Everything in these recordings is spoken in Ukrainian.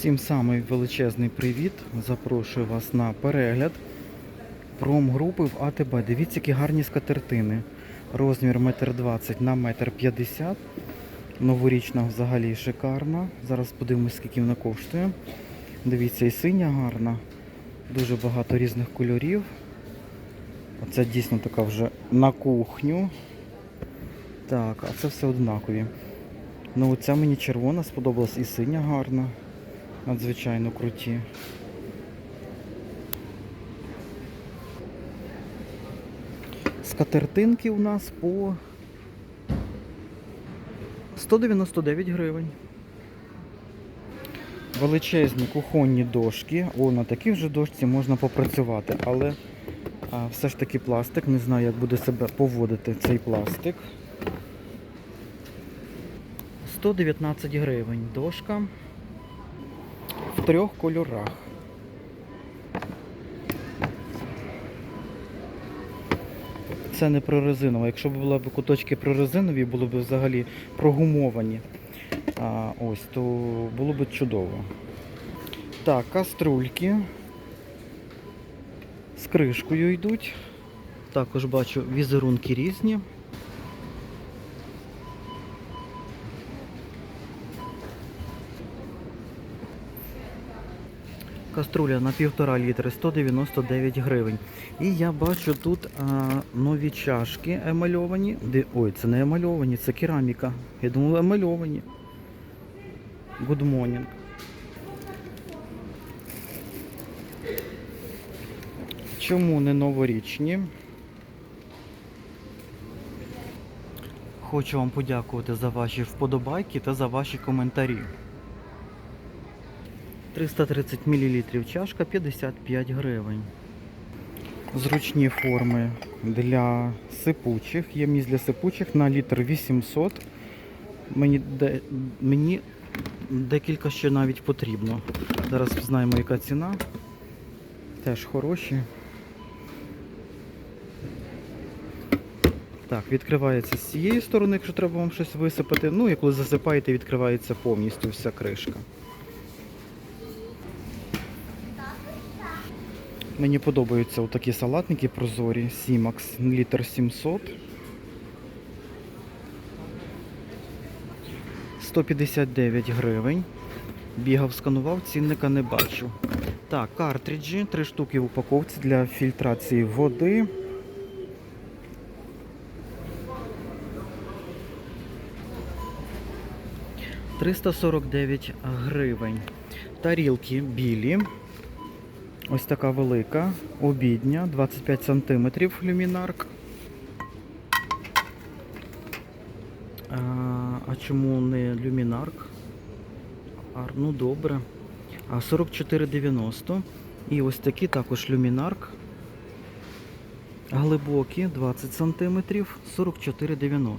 Всім самий величезний привіт. Запрошую вас на перегляд промгрупи в АТБ. Дивіться, які гарні скатертини. Розмір 1,20 м на 1,50 м. Новорічна взагалі шикарна. Зараз подивимось, скільки вона коштує. Дивіться, і синя гарна. Дуже багато різних кольорів. Оце дійсно така вже на кухню. Так, а це все однакові. Ну, оця мені червона сподобалась і синя гарна. Надзвичайно круті. Скатертинки у нас по 199 гривень. Величезні кухонні дошки. О, на такій вже дошці можна попрацювати, але а, все ж таки пластик. Не знаю, як буде себе поводити цей пластик. 119 гривень дошка трьох кольорах. Це не прорезинова. Якщо б були б куточки прорезинові, були б взагалі прогумовані. А, ось, то було б чудово. Так, каструльки з кришкою йдуть. Також бачу візерунки різні. Каструля на півтора літри 199 гривень. І я бачу тут а, нові чашки емальовані. Де, ой, це не емальовані, це кераміка. Я думав, емальовані. Good morning. Чому не новорічні? Хочу вам подякувати за ваші вподобайки та за ваші коментарі. 330 мл чашка 55 гривень. Зручні форми для сипучих. Ємність для сипучих на літр 800. Мені, де, мені декілька ще навіть потрібно. Зараз знаємо, яка ціна. Теж хороші. Так, відкривається з цієї сторони, якщо треба вам щось висипати. Ну і коли засипаєте, відкривається повністю вся кришка. Мені подобаються отакі салатники прозорі. Сімакс літр 700. 159 гривень. Бігав, сканував, цінника не бачу. Так, картриджі, три штуки в упаковці для фільтрації води. Триста сорок дев'ять гривень. Тарілки білі. Ось така велика, обідня, 25 см люмінарк. А, а чому не люмінарк? А, ну добре. А 44,90. І ось такі також люмінарк. Глибокі 20 см, 44,90.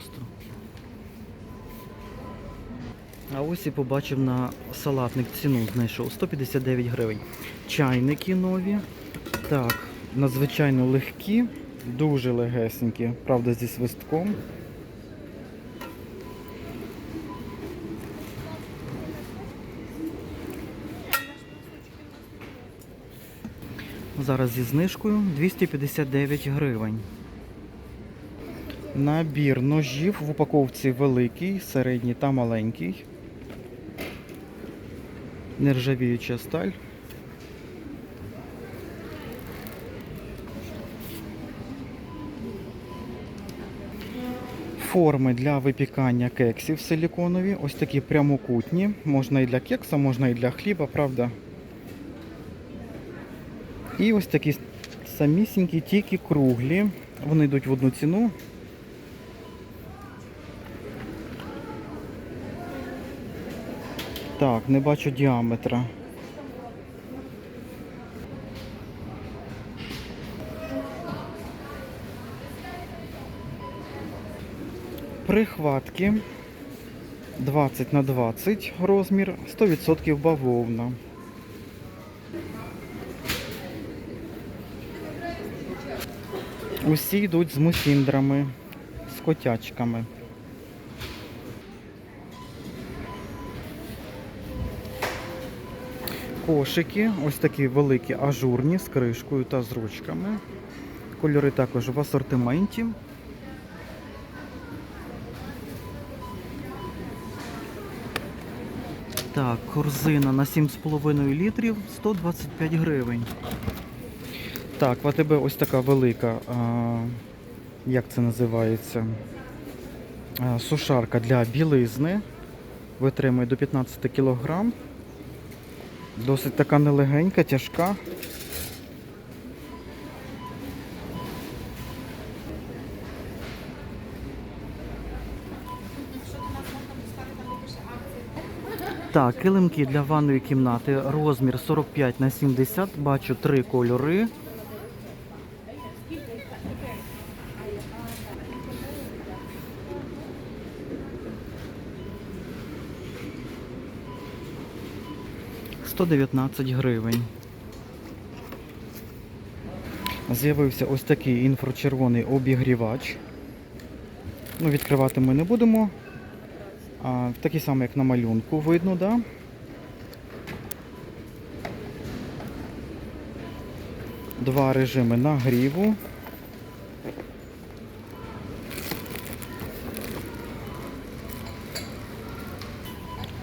А ось і побачив на салатник ціну знайшов 159 гривень. Чайники нові. Так, надзвичайно легкі, дуже легесенькі, правда, зі свистком. Зараз зі знижкою 259 гривень. Набір ножів в упаковці великий, середній та маленький. Нержавіюча сталь. Форми для випікання кексів силіконові. Ось такі прямокутні. Можна і для кекса, можна і для хліба, правда. І ось такі самісінькі, тільки круглі. Вони йдуть в одну ціну. Так, не бачу діаметра. Прихватки 20 на 20 розмір, 100% бавовна. Усі йдуть з мусіндрами, з котячками. Кошики, ось такі великі, ажурні з кришкою та з ручками. Кольори також в асортименті. Так, корзина на 7,5 літрів 125 гривень. Так, в АТБ ось така велика, а, як це називається? А, сушарка для білизни. Витримує до 15 кг. Досить така нелегенька, тяжка. Так, килимки для ванної кімнати. Розмір 45 на 70. Бачу три кольори. Сто дев'ятнадцять гривень. З'явився ось такий інфрачервоний обігрівач. Ну, відкривати ми не будемо. А, такий самий, як на малюнку, видно, да? Два режими нагріву.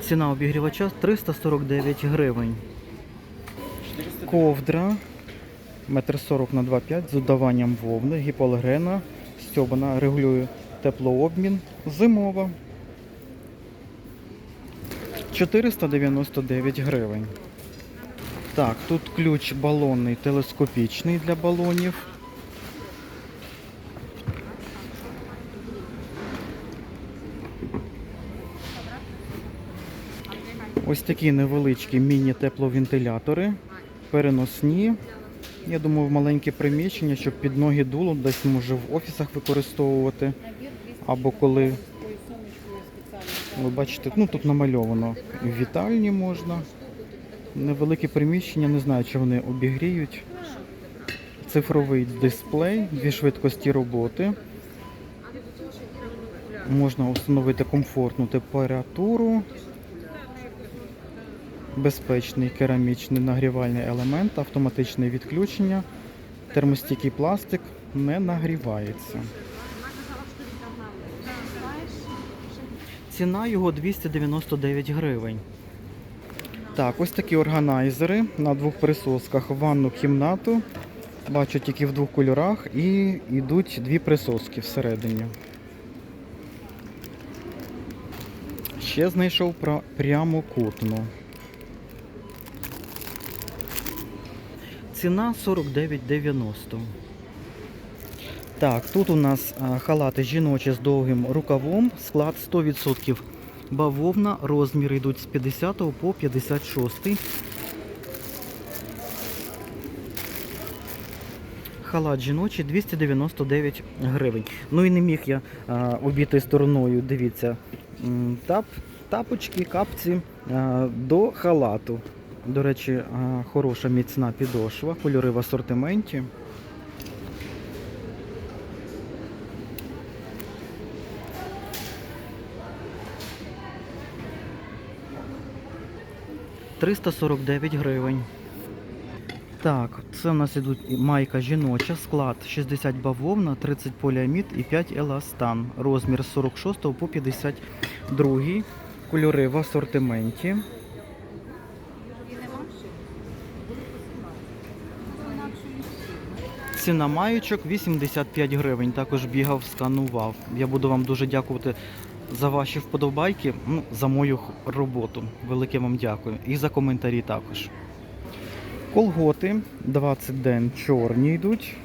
Ціна обігрівача 349 гривень. Ковдра метр сорок на 2,5 з додаванням вовни, гіпоалергена, стьобана, регулює теплообмін, зимова. 499 гривень. Так, тут ключ балонний телескопічний для балонів. Ось такі невеличкі міні-тепловентилятори, переносні. Я думаю, в маленьке приміщення, щоб під ноги дуло, десь може в офісах використовувати. Або коли ви бачите, ну тут намальовано в вітальні можна. Невелике приміщення, не знаю, чи вони обігріють. Цифровий дисплей, дві швидкості роботи. Можна встановити комфортну температуру. Безпечний керамічний нагрівальний елемент, автоматичне відключення, термостійкий пластик не нагрівається. Ціна його 299 гривень. Так, ось такі органайзери на двох присосках ванну кімнату. Бачу тільки в двох кольорах і йдуть дві присоски всередині. Ще знайшов прямокутну. Ціна 49,90. Так, тут у нас халати жіночі з довгим рукавом, склад 100% бавовна, розміри йдуть з 50 по 56. Халат жіночий 299 гривень. Ну і не міг я а, обійти стороною, дивіться, тап, тапочки, капці до халату. До речі, хороша міцна підошва, кольори в асортименті. Триста сорок дев'ять гривень. Так, це в нас ідуть майка жіноча, склад 60 бавовна, 30 поліамід і 5 еластан. Розмір з 46 по 52. Кольори в асортименті. Ціна маючок 85 гривень. Також бігав, сканував. Я буду вам дуже дякувати за ваші вподобайки, ну, за мою роботу. Велике вам дякую. І за коментарі також. Колготи 20 ден чорні йдуть.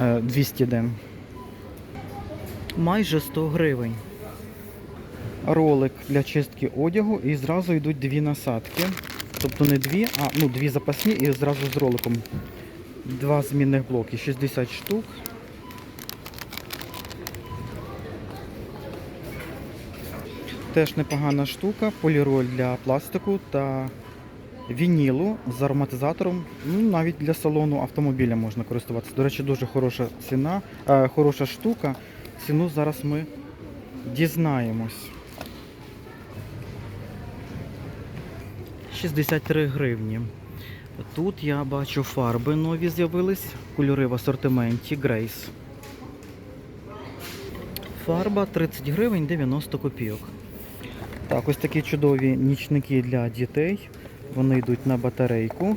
Е, 200 ден. Майже 100 гривень. Ролик для чистки одягу і зразу йдуть дві насадки. Тобто не дві, а ну дві запасні і зразу з роликом. Два змінних блоки, 60 штук. Теж непогана штука, поліроль для пластику та вінілу з ароматизатором. Ну, навіть для салону автомобіля можна користуватися. До речі, дуже хороша ціна, е, хороша штука. Ціну зараз ми дізнаємось. 63 гривні. Тут я бачу фарби нові з'явились, кольори в асортименті Grace. Фарба 30 гривень 90 копійок. Так, ось такі чудові нічники для дітей. Вони йдуть на батарейку.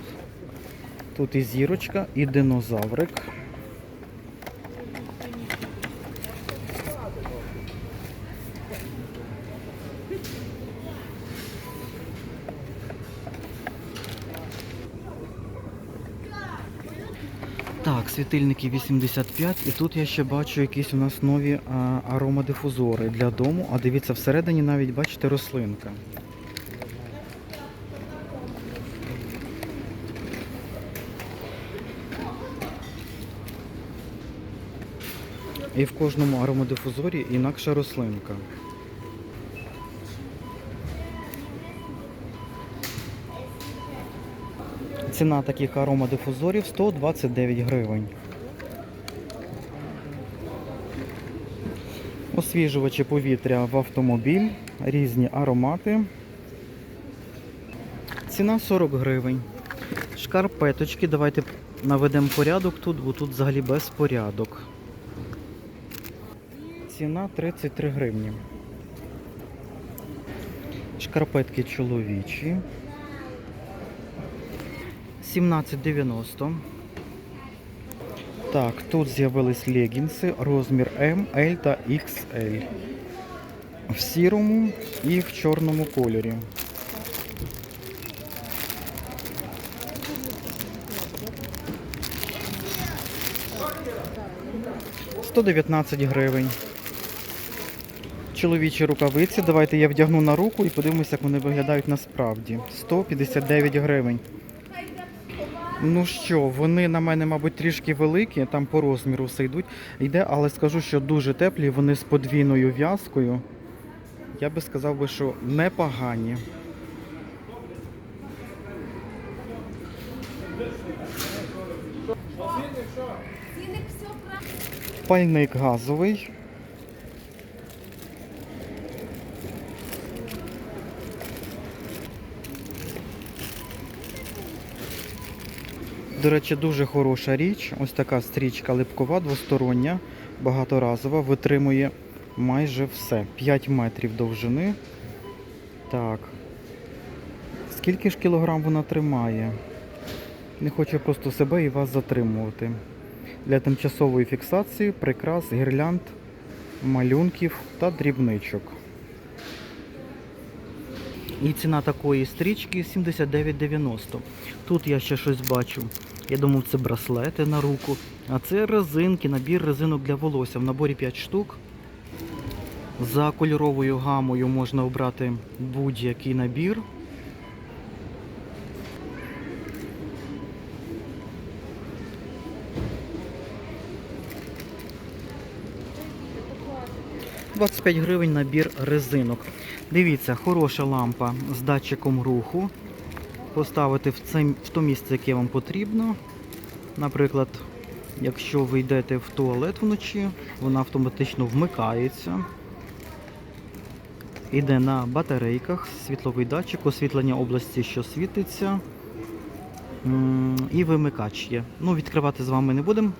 Тут і зірочка, і динозаврик. Так, світильники 85, і тут я ще бачу якісь у нас нові а, аромадифузори для дому. А дивіться, всередині навіть бачите рослинка. І в кожному аромадифузорі інакша рослинка. Ціна таких аромадифузорів 129 гривень. Освіжувачі повітря в автомобіль, різні аромати. Ціна 40 гривень. Шкарпеточки, давайте наведемо порядок тут, бо тут взагалі безпорядок. Ціна 33 гривні. Шкарпетки чоловічі. 17,90. Так, тут з'явились легінси, розмір М, L та XL. В сірому і в чорному кольорі. Сто дев'ятнадцять гривень. Чоловічі рукавиці. Давайте я вдягну на руку і подивимося, як вони виглядають насправді. 159 гривень. Ну що, вони на мене, мабуть, трішки великі, там по розміру все йдуть. Йде, але скажу, що дуже теплі, вони з подвійною в'язкою. Я би сказав би, що непогані. Пальник газовий. До речі, дуже хороша річ. Ось така стрічка липкова, двостороння, багаторазова, витримує майже все. 5 метрів довжини. Так. Скільки ж кілограм вона тримає? Не хочу просто себе і вас затримувати. Для тимчасової фіксації прикрас, гірлянд, малюнків та дрібничок. І ціна такої стрічки 79,90. Тут я ще щось бачу. Я думав, це браслети на руку. А це резинки, набір резинок для волосся. В наборі 5 штук. За кольоровою гамою можна обрати будь-який набір. «25 гривень набір резинок. Дивіться, хороша лампа з датчиком руху. Поставити в, це, в то місце, яке вам потрібно. Наприклад, якщо ви йдете в туалет вночі, вона автоматично вмикається. Іде на батарейках, світловий датчик, освітлення області, що світиться. І вимикач є. Ну, відкривати з вами не будемо.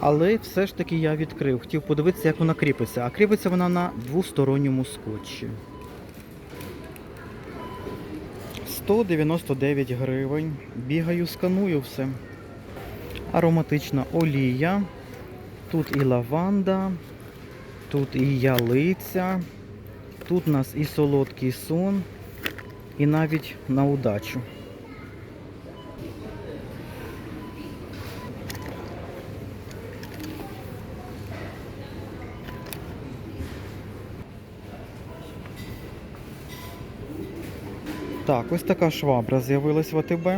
Але все ж таки я відкрив. Хотів подивитися, як вона кріпиться. А кріпиться вона на двосторонньому скотчі. 199 гривень. Бігаю, сканую все. Ароматична олія. Тут і лаванда, тут і ялиця, тут у нас і солодкий сон, і навіть на удачу. Так, ось така швабра з'явилась в АТБ.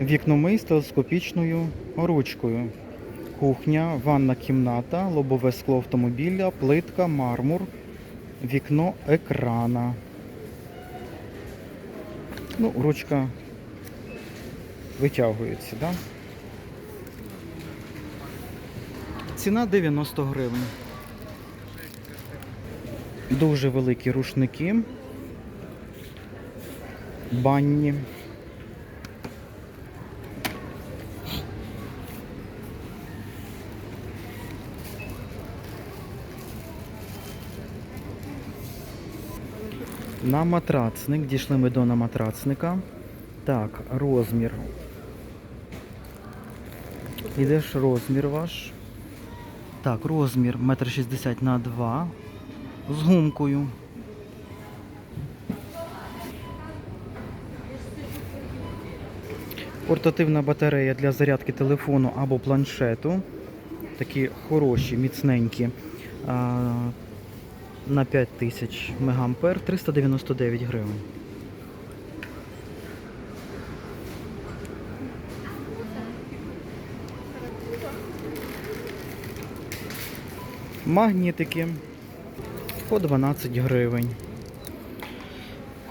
Вікномий з телескопічною ручкою. Кухня, ванна кімната, лобове скло автомобіля, плитка, мармур, вікно екрана. Ну, ручка витягується, да? Ціна 90 гривень. Дуже великі рушники. Банні. На матрацник. Дійшли ми до на матрацника. Так, розмір. Іде ж розмір ваш. Так, розмір 1,60 м на 2 з гумкою. Портативна батарея для зарядки телефону або планшету. Такі хороші, міцненькі. На 5000 мА 399 гривень. Магнітики по 12 гривень.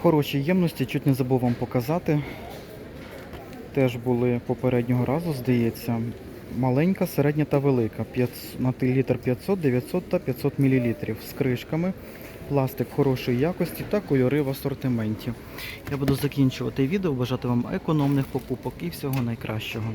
Хороші ємності, чуть не забув вам показати. Теж були попереднього разу, здається. Маленька, середня та велика. 500, на літр 500, 900 та 500 мл з кришками. Пластик хорошої якості та кольори в асортименті. Я буду закінчувати відео, бажати вам економних покупок і всього найкращого.